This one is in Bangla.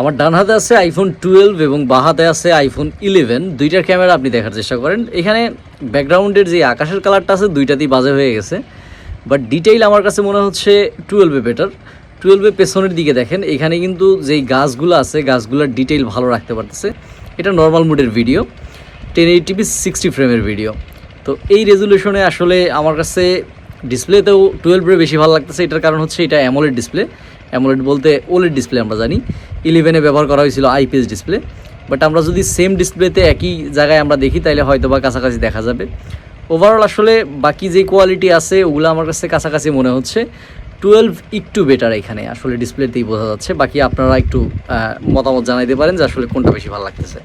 আমার ডান হাতে আছে আইফোন টুয়েলভ এবং বাঁ হাতে আছে আইফোন ইলেভেন দুইটার ক্যামেরা আপনি দেখার চেষ্টা করেন। এখানে ব্যাকগ্রাউন্ডের যে আকাশের কালারটা আছে, দুইটাতেই বাজে হয়ে গেছে। বাট ডিটেইল আমার কাছে মনে হচ্ছে টুয়েলভে বেটার টুয়েলভে পেছনের দিকে দেখেন, এখানে কিন্তু যেই গাছগুলো আছে, গাছগুলোর ডিটেইল ভালো রাখতে পারতেছে। এটা নর্মাল মুডের video ten eighty P sixty ফ্রেমের ভিডিও তো এই রেজুলেশনে আসলে আমার কাছে ডিসপ্লেতেও টুয়েলভে বেশি ভালো লাগতেছে। এটার কারণ হচ্ছে এটা অ্যামোলেড ডিসপ্লে অ্যামোলেড বলতে ওলেড ডিসপ্লে আমরা জানি। ইলেভেনে ব্যবহার করা হয়েছিল আইপিএস ডিসপ্লে বাট আমরা যদি সেম ডিসপ্লেতে একই জায়গায় আমরা দেখি তাহলে হয়তো বা কাছাকাছি দেখা যাবে। ওভারঅল আসলে বাকি যে কোয়ালিটি আছে, ওগুলো আমার কাছে কাছাকাছি মনে হচ্ছে। টুয়েলভ একটু বেটার এখানে আসলে ডিসপ্লেতেই বোঝা যাচ্ছে। বাকি আপনারা একটু মতামত জানাইতে পারেন যে আসলে কোনটা বেশি ভালো লাগতেছে।